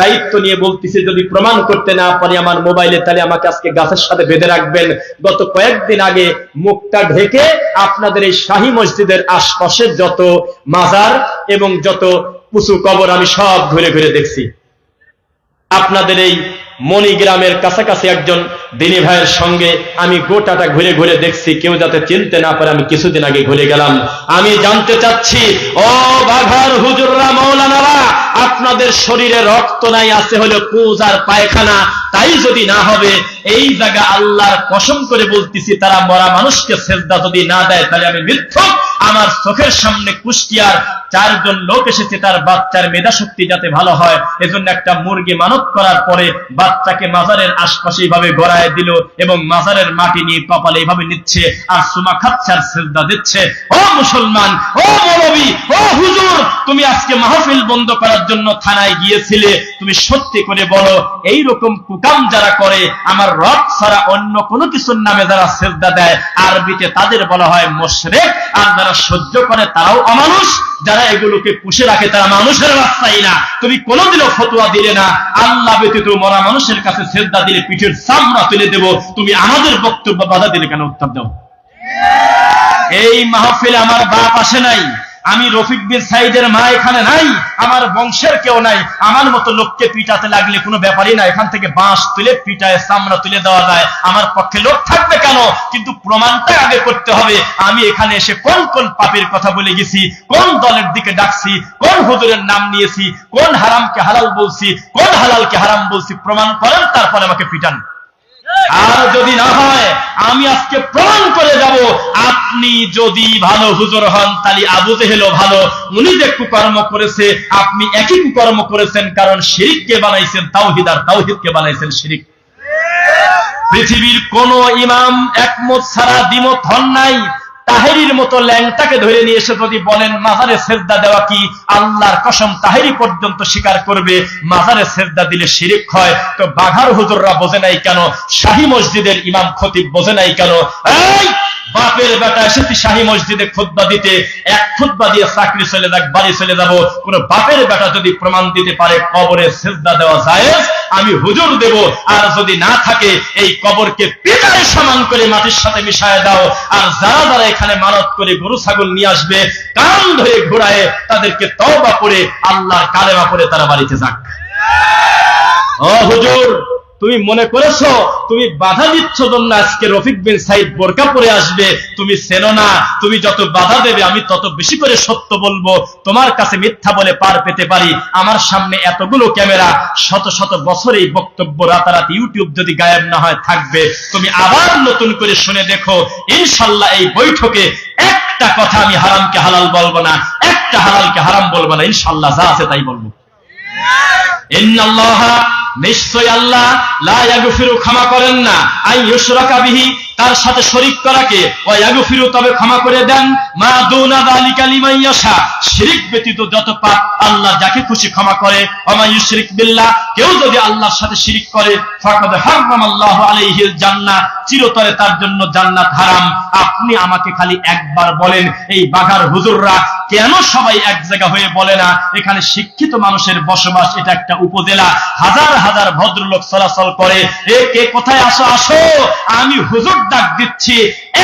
দায়িত্ব নিয়ে যদি প্রমাণ করতে না পারি আমার মোবাইলে, তাহলে আমাকে আজকে গাছের সাথে বেঁধে রাখবেন। গত কয়েকদিন আগে মুখটা ঢেকে আপনাদের এই শাহী মসজিদের আশপাশের যত মাজার এবং যত উঁচু কবর আমি সব ঘুরে ঘুরে দেখছি। আপনাদের এই মণিগ্রামের কাছাকাছি একজন দিনী ভাইয়ের সঙ্গে আমি গোটাটা ঘুরে ঘুরে দেখছি। কেউ যাতে চিনতে না পারে, আমি কিছুদিন আগে ঘুরে গেলাম। আমি জানতে চাচ্ছি, ও বাঘার হুজুররা, মৌলানারা, আপনাদের শরীরে রক্ত নাই, আছে হলো কুজ আর পায়খানা। তাই যদি না হবে, এই জায়গা আল্লাহর কসম করে বলতেছি, তারা মরা মানুষকে সেজদা যদি না দেয়, তাহলে আমি মিথ্যক। আমার চোখের সামনে কুষ্টিয়ার চারজন লোক এসেছে, তার বাচ্চার মেধা শক্তি যাতে ভালো হয়। এজন্য একটা মুরগি মানত করার পরে বাচ্চাকে মাজারের আশপাশে এইভাবে গড়ায় দিল এবং মাজারের মাটি নিয়ে কপালে এইভাবে নিচ্ছে আর সুমা খাচ্ছে আর সেজদা দিচ্ছে। ও মুসলমান, ও মৌলবী, ও হুজুর, তুমি আজকে মাহফিল বন্ধ করার জন্য থানায় গিয়েছিলে। তুমি সত্যি করে বলো এই রকম কুকাম যারা করে, আমার রব ছাড়া অন্য কোনো কিছুর নামে যারা সেজদা দেয়, আরবিতে তাদের বলা হয় মোশরেক, আর যারা সহ্য করে, তারাও অমানুষ। যারা এগুলোকে পুষে রাখে, তারা মানুষের রাস্তায় না। তুমি কোনোদিনও ফতোয়া দিলে না। আল্লাহ ব্যতীত মরা মানুষের কাছে শ্রদ্ধা দিলে, পিঠের সামনা তুলে দেব। তুমি আমাদের বক্তব্য বাধা দিলে কেন উত্তর দাও? এই মাহফিলে আমার বাপ আসে নাই। আমি রফিক বিন সাইদের মা এখানে নাই, আমার বংশের কেউ নাই। আমার মতো লোককে পিটাতে লাগলে কোনো ব্যাপারই না। এখান থেকে বাঁশ তুলে পিটায়, চামড়া তুলে দেওয়া যায়। আমার পক্ষে লোক থাকবে কেন? কিন্তু প্রমাণটা আগে করতে হবে। আমি এখানে এসে কোন কোন পাপের কথা বলে গেছি, কোন দলের দিকে ডাকছি, কোন হুজুরের নাম নিয়েছি, কোন হারামকে হালাল বলছি, কোন হালালকে হারাম বলছি, প্রমাণ করেন, তারপর আমাকে পিটান। আর যদি না হয়, আমি আজকে প্রমাণ করে যাব। আপনি যদি ভালো হুজুর হন, তাহলে আবু ভালো। উনি যে কুকর্ম করেছে, আপনি একই কুকর্ম করেছেন, কারণ শিরিককে বানাইছেন তাওহিদ, আর তাওহিদকে বানাইছেন শিরিক। পৃথিবীর কোন ইমাম একমত ছাড়া দ্বিমত হন নাই। তাহেরির মতো ল্যাংটাকে ধরে নিয়ে এসে যদি বলেন, মাজারে সেজদা দেওয়া কি? আল্লাহর কসম তাহেরি পর্যন্ত স্বীকার করবে। মাজারে সেজদা দিলে শিরিক হয়। তো বাঘার হুজুররা বোঝে নাই কেন? শাহী মসজিদের ইমাম খতিব বোঝে নাই কেন? এই বাপের বেটা এসেছি শাহী মসজিদে খুদ্া দিতে, এক খুদ্া দিয়ে চাকরি চলে যাক, বাড়ি চলে যাব। কোন বাপের বেটা যদি প্রমাণ দিতে পারে, কবরে সেজদা দেওয়া যায় আমি হুজুর দেব। আর যদি না থাকে, এই কবরকে পেটারে সমান করে মাটির সাথে মিশায় দাও। আর যারা যারা এখানে মানত করে গরু, ছাগল নিয়ে আসবে, কান ধরে ঘোরায় তাদেরকে তওবা করে, আল্লাহর কালেমা করে তারা বাড়িতে যাক। ও হুজুর! তুমি মনে করেছ, তুমি বাধা দিচ্ছ জন্য আজকে রফিক বিন সাইদ বোরকা পরে আসবে, তুমি চেনো না, তুমি যত বাধা দেবে আমি তত বেশি করে সত্য বলব। তোমার কাছে মিথ্যা বলে পার পেতে পারি। আমার সামনে এতগুলো ক্যামেরা, শত শত বছর এই বক্তব্য রাতারাতি ইউটিউব যদি গায়েব না হয় থাকবে। তুমি আবার নতুন করে শুনে দেখো, ইনশাল্লাহ এই বৈঠকে একটা কথা আমি হারামকে হালাল বলব না, একটা হালালকে হারাম বলব না, ইনশাল্লাহ যা আছে তাই বলব। ইন্নাল্লাহা নিশ্চয় আল্লাহ লা ইয়াগফিরু, ক্ষমা করেন না। আই ইউশরাকা বিহি, তার সাথে শরীক করাকে। ওয়া ইয়াগফিরু, তবে ক্ষমা করে দেন। মা দুনা যালিকা লিমান ইয়াশা। শিরক ব্যতীত যত পাপ আল্লাহ যাকে খুশি ক্ষমা করে। ওমা ইউশরিক বিল্লাহ, কেউ যদি আল্লাহর সাথে শিরিক করে, ফাকাদ হারামাল্লাহু আলাইহিল জান্নাহ। চিরতরে তার জন্য জান্নাত হারাম। আপনি আমাকে খালি একবার বলেন, এই বাঘার হুজুররা কেন সবাই এক জায়গা হয়ে বলে না? এখানে শিক্ষিত মানুষের বসবাস, এটা একটা উপজেলা। হাজার হাজার ভদ্রলোক চলাচল করে, এ, কে কোথায় আসো আসো? আমি হুজুর ডাক দিচ্ছি,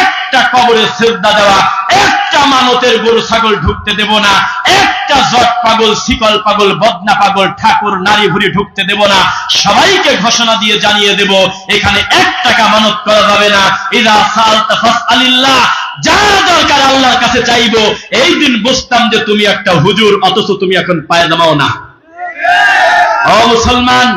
একটা কবরে শ্রদ্ধা দেওয়া, একটা মানতের গরু ছাগল ঢুকতে দেব না, একটা জট পাগল, শিকল পাগল, বদনা পাগল, ঠাকুর, নারী ভুরি ঢুকতে দেব না, সবাইকে ঘোষণা দিয়ে জানিয়ে দেব, এখানে এক টাকা মানত করা যাবে না। ইদা সালতা ফাসআলিল্লাহ, যা দরকার আল্লাহর কাছে চাইব। এই দিন বুঝতাম যে তুমি একটা হুজুর, অথচ তুমি এখন পায়ে নামাও না। ও মুসলমান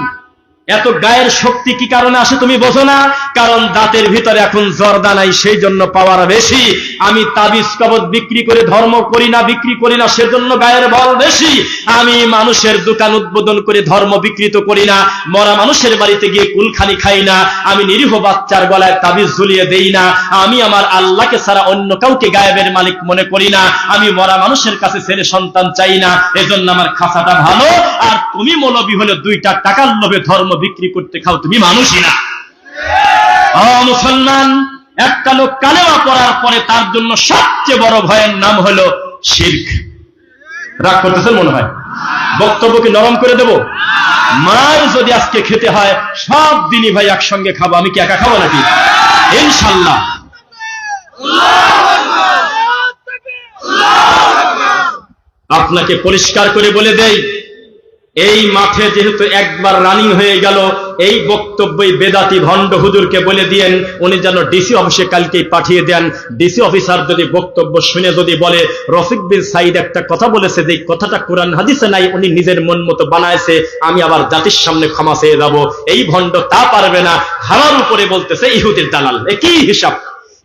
এত গায়ের শক্তি কি কারণে আসে তুমি বোঝো না? কারণ দাঁতের ভিতরে এখন জর্দা নাই, সেই জন্য পাওয়ার বেশি। আমি তাবিজ কবজ বিক্রি করে, ধর্ম করি না, বিক্রি করি না, সেজন্য গায়ের বল বেশি। আমি মানুষের দোকান উদ্বোধন করে ধর্ম বিকৃত করি না, মরা মানুষের বাড়িতে গিয়ে কুলখানি খাই না, আমি নিরীহ বাচ্চার গলায় তাবিজ ঝুলিয়ে দেই না, আমি আমার আল্লাহকে ছাড়া অন্য কাউকে গায়েবের মালিক মনে করি না, আমি মরা মানুষের কাছে ছেলে সন্তান চাই না, এজন্য আমার খাসাটা ভালো। আর তুমি মৌলবী হলে দুইটা টাকার লোভে ধর্ম বিক্রি করতে খাও, তুমি মানুষই না। মুসলমান, একটা লোক কালেমা পড়ার পরে তার জন্য সবচেয়ে বড় ভয়ের নাম হলো শির্ক। রাগ করতেছেন মনে হয়? বক্তব্য কি নরম করে দেব? মার যদি আজকে খেতে হয়, সব দিনই ভাই একসঙ্গে খাব, আমি কি একা খাব নাকি? ইনশাল্লাহ। আপনাকে পরিষ্কার করে বলে দেই এই মাঠে যেহেতু একবার রানিং হয়ে গেল, এই বক্তব্যই বেদাতি ভণ্ড হুজুরকে বলে দিয়েন, উনি যেন ডিসি অফিসে কালকেই পাঠিয়ে দেন। ডিসি অফিসার যদি বক্তব্য শুনে যদি বলে, রফিক বিন সাইদ একটা কথা বলেছে, যে কথাটা কোরআন হাদিসে নাই, উনি নিজের মন মতো বানাইছে, আমি আবার জাতির সামনে ক্ষমা চেয়ে যাব। এই ভণ্ড তা পারবে না। হারার উপরে বলতেছে ইহুদের দালাল। একই হিসাব।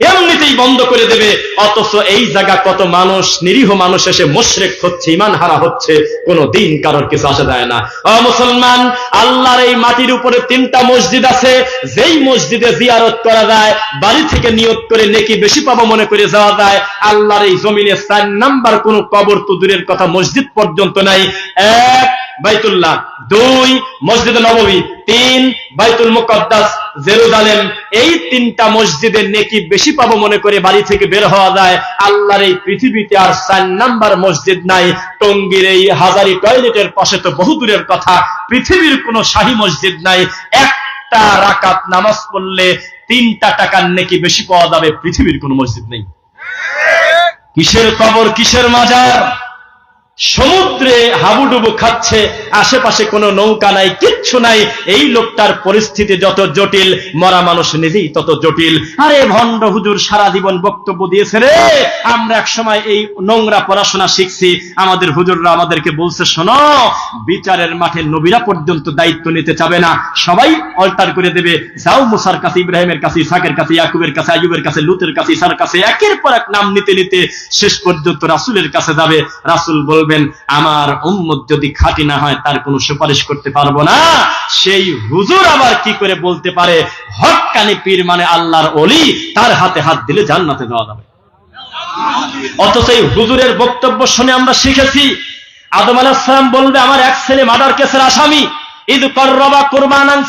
এমনিতেই বন্ধ করে দেবে। অথচ এই জায়গা কত মানুষ, নিরীহ মানুষ এসে মোশরেক হচ্ছে ইমান হারা হচ্ছে, কোনো দিন কারোর কিছু আসা যায় না। মুসলমান, আল্লাহর এই মাটির উপরে তিনটা মসজিদ আছে। যেই মসজিদে জিয়ারত করা যায়, বাড়ি থেকে নিয়ত করে নেকি বেশি পাবো মনে করে যাওয়া যায়। আল্লাহর এই জমিনে চার নাম্বার কোন কবর তো দূরের কথা মসজিদ পর্যন্ত নাই। এক বাইতুল্লাহ। দুই, মসজিদ নববী। তিন, বাইতুল মুকদ্দাস, জেরুজালেম। এই তিনটা মসজিদের নেকি বেশি পাবো মনে করে বাড়ি থেকে বের হওয়া যায়। আল্লাহর এই পৃথিবীতে আর চার নাম্বার মসজিদ নাই। টঙ্গির এই হাজারি টয়লেটের পাশে তো বহু দূরের কথা। পৃথিবীর কোনো শাহী মসজিদ নাই। একটা রাকাত নামাজ পড়লে তিনটা টাকার নেকি বেশি পাওয়া যাবে। পৃথিবীর কোনো মসজিদ নেই। কিসের কবর, কিসের মাজার? সমুদ্রে হাবুডুবু খাচ্ছে, আশেপাশে কোনো নৌকা নাই, কিচ্ছু নাই। এই লোকটার পরিস্থিতি যত জটিল, মরা মানুষ নিজেই তত জটিল। আরে ভণ্ড হুজুর, সারা জীবন বক্তব্য দিয়েছে রে। আমরা এক সময় এই নোংরা পড়াশোনা শিখছি। আমাদের হুজুররা আমাদেরকে বলছে, শোনো, বিচারের মাঠে নবীরা পর্যন্ত দায়িত্ব নিতে চাবে না। সবাই অল্টার করে দেবে। যাও মুসার কাছে, ইব্রাহিমের কাছে ইসাকের কাছে, ইয়াকুবের কাছে আয়ুবের কাছে, লুতের কাছে, ইসার কাছে, একের পর এক নাম নিতে নিতে শেষ পর্যন্ত রাসুলের কাছে যাবে। রাসুল বলবেন, আমার উম্মত যদি খাঁটি না হয়, তার কোনো সুপারিশ করতে পারব না। সেই হুজুর আবার কি করে বলতে পারে? হকানি পীর মানে আল্লাহর অলি তার হাতে হাত দিলে জান্নাতে দেওয়া যাবে। অথচ এই হুজুরের বক্তব্য শুনে আমরা শিখেছি, আদম আলাহিসাম বলবে, আমার এক ছেলে মাদার কেসের আসামি। ঈদ করবা কোরবানান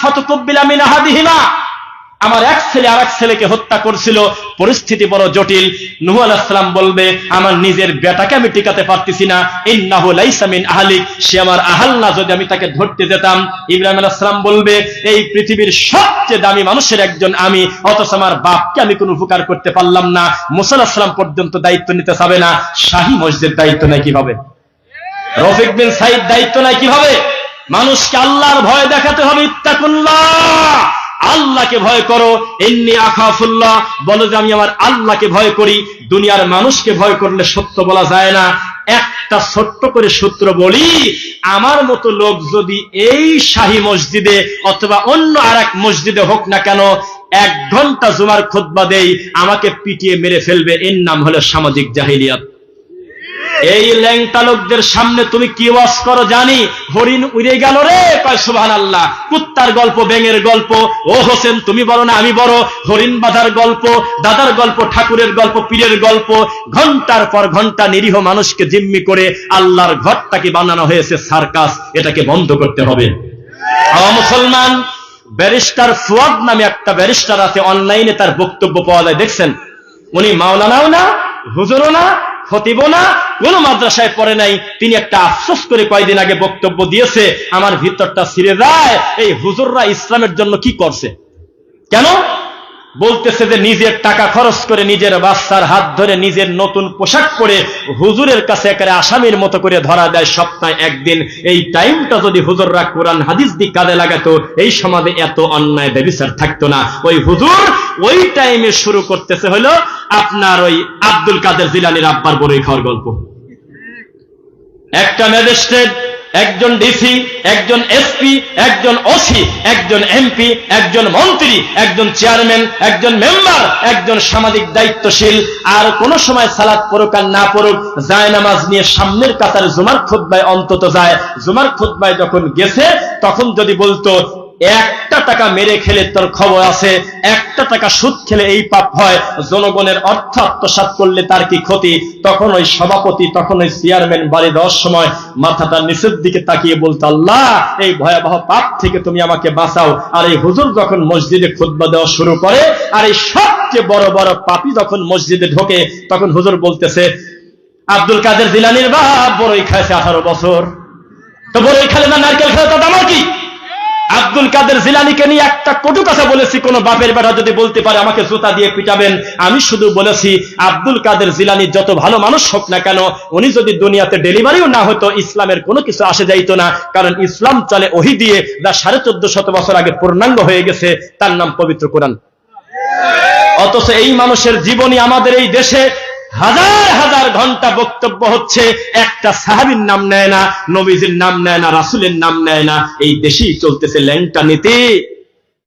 আমার এক ছেলে আর এক ছেলেকে হত্যা করছিল। পরিস্থিতি বড় জটিল। নুহ আলাহিসাম বলবে, আমার নিজের বেটাকে আমি টিকাতে পারতেছি না। ইন্নাহু লাইসা মিন আহলিক। সে আমার আহাল না, যদি আমি তাকে ধরতে যেতাম। ইব্রাহিম আলাহিসাম বলবে, এই পৃথিবীর সবচেয়ে দামি মানুষের একজন আমি। অথচ আমার বাপকে আমি কোনো উপকার করতে পারলাম না। মুসাল্লাহাম পর্যন্ত দায়িত্ব নিতে চাবে না। শাহী মসজিদ দায়িত্ব নেয় কীভাবে? রফিক বিন সাইদ দায়িত্ব নেয় কীভাবে? মানুষকে আল্লাহর ভয় দেখাতে হবে, ইত্তাকুল্লাহ। আল্লাহকে ভয় করো এমনি আখাফুল্লাহ, বলো যে আমি আমার আল্লাহকে ভয় করি, দুনিয়ার মানুষকে ভয় করলে সত্য বলা যায় না। একটা ছোট্ট করে সূত্র বলি, আমার মতো লোক যদি এই শাহী মসজিদে অথবা অন্য আর মসজিদে হোক না কেন, এক ঘণ্টা জুমার খোদবা দেই, আমাকে পিটিয়ে মেরে ফেলবে। এর নাম হলো সামাজিক জাহিলিয়াত। এই ল্যাংটা লোকদের সামনে তুমি কি ওয়াজ করো জানি? হরিণ উড়ে গেল রে। কয় সুবহান আল্লাহ কুত্তার গল্প, ব্যাঙের গল্প। ও হোসেন, তুমি বলো না, আমি বড়। হরিণ বাঁধার গল্প, দাদার গল্প, ঠাকুরের গল্প, পীরের গল্প। ঘণ্টার পর ঘণ্টা নিরীহ মানুষকে জিম্মি করে আল্লাহর ঘরটাকে বানানো হয়েছে সার্কাস। এটাকে বন্ধ করতে হবে। মুসলমান, ব্যারিস্টার ফুয়াদ নামে একটা ব্যারিস্টার আছে। অনলাইনে তার বক্তব্য পাওয়া যায়। দেখছেন? উনি মাওলানাও না, হুজুরও না খতিব না, কোন মাদ্রাসায় পড়ে নাই। তিনি একটা আফসোস করে কয়দিন আগে বক্তব্য দিয়েছে, আমার ভিতরটা ছিঁড়ে যায়। এই হুজুররা ইসলামের জন্য কি করছে? কেন? বলতেছে যে নিজের টাকা খরচ করে নিজের বাচ্চার হাত ধরে নিজের নতুন পোশাক পরে হুজুরের কাছে একেবারে আসামির মতো করে ধরা দেয় সপ্তাহে একদিন। এই টাইমটা যদি হুজুররা কোরআন হাদিস দিক কাজে লাগাতো, এই সমাজে এত অন্যায় ব্যবিচার থাকতো না। ওই হুজুর ওই টাইমে শুরু করতেছে হলো আপনার ওই আব্দুল কাদের জিলানির আব্বার বড়ই খাওয়ার গল্প। একটা ম্যাজিস্ট্রেট একজন ডিসি, একজন এসপি, একজন ওসি, একজন এমপি, একজন মন্ত্রী, একজন চেয়ারম্যান, একজন মেম্বার, একজন সামাজিক দায়িত্বশীল। আর কোন সময় সালাদ পড়ুক আর না পড়ুক, যায় নামাজ নিয়ে সামনের কাতার জুমার খুদ্ায় অন্তত যায়। জুমার খুদ্ায় যখন গেছে, তখন যদি বলতো একটা টাকা মেরে খেলে তোর খবর আছে, একটা টাকা সুদ খেলে এই পাপ হয়। জনগণের অর্থ আত্মসাত করলে তার কি ক্ষতি? তখন ওই সভাপতি, তখন ওই চেয়ারম্যান বাড়ি দেওয়ার সময় মাথাটা নিচের দিকে তাকিয়ে বলতো, আল্লাহ, এই ভয়াবহ পাপ থেকে তুমি আমাকে বাঁচাও। আর এই হুজুর যখন মসজিদে খুদ্া দেওয়া শুরু করে, আর এই সবচেয়ে বড় বড় পাপি যখন মসজিদে ঢোকে, তখন হুজুর বলতেছে, আব্দুল কাদের জিলানির বাপ বড়ই খাইছে আঠারো বছর। তো বলে খালেদা নারকেল খেলে তার দাম কি? আব্দুল কাদের জিলানিকে নিয়ে একটা কটু কথা বলেছি, কোন বাপের বেটা যদি বলতে পারে আমাকে জুতা দিয়ে পিটাবেন, আমি শুধু বলেছি, আব্দুল কাদের জিলানি যত ভালো মানুষ হোক না কেন, উনি যদি দুনিয়াতে ডেলিভারিও না হতো, ইসলামের কোনো কিছু আসে যাইতো না, কারণ ইসলাম চলে ওহি দিয়ে যা সাড়ে চোদ্দ শত বছর আগে পূর্ণাঙ্গ হয়ে গেছে, তার নাম পবিত্র কোরআন। অথচ এই মানুষের জীবনী আমাদের এই দেশে হাজার হাজার ঘণ্টা বক্তব্য হচ্ছে, একটা সাহাবির নাম নেয় না, নবীজির নাম নেয় না, রাসুলের নাম নেয় না, এই দেশেই চলতেছে ল্যাংটা নীতি।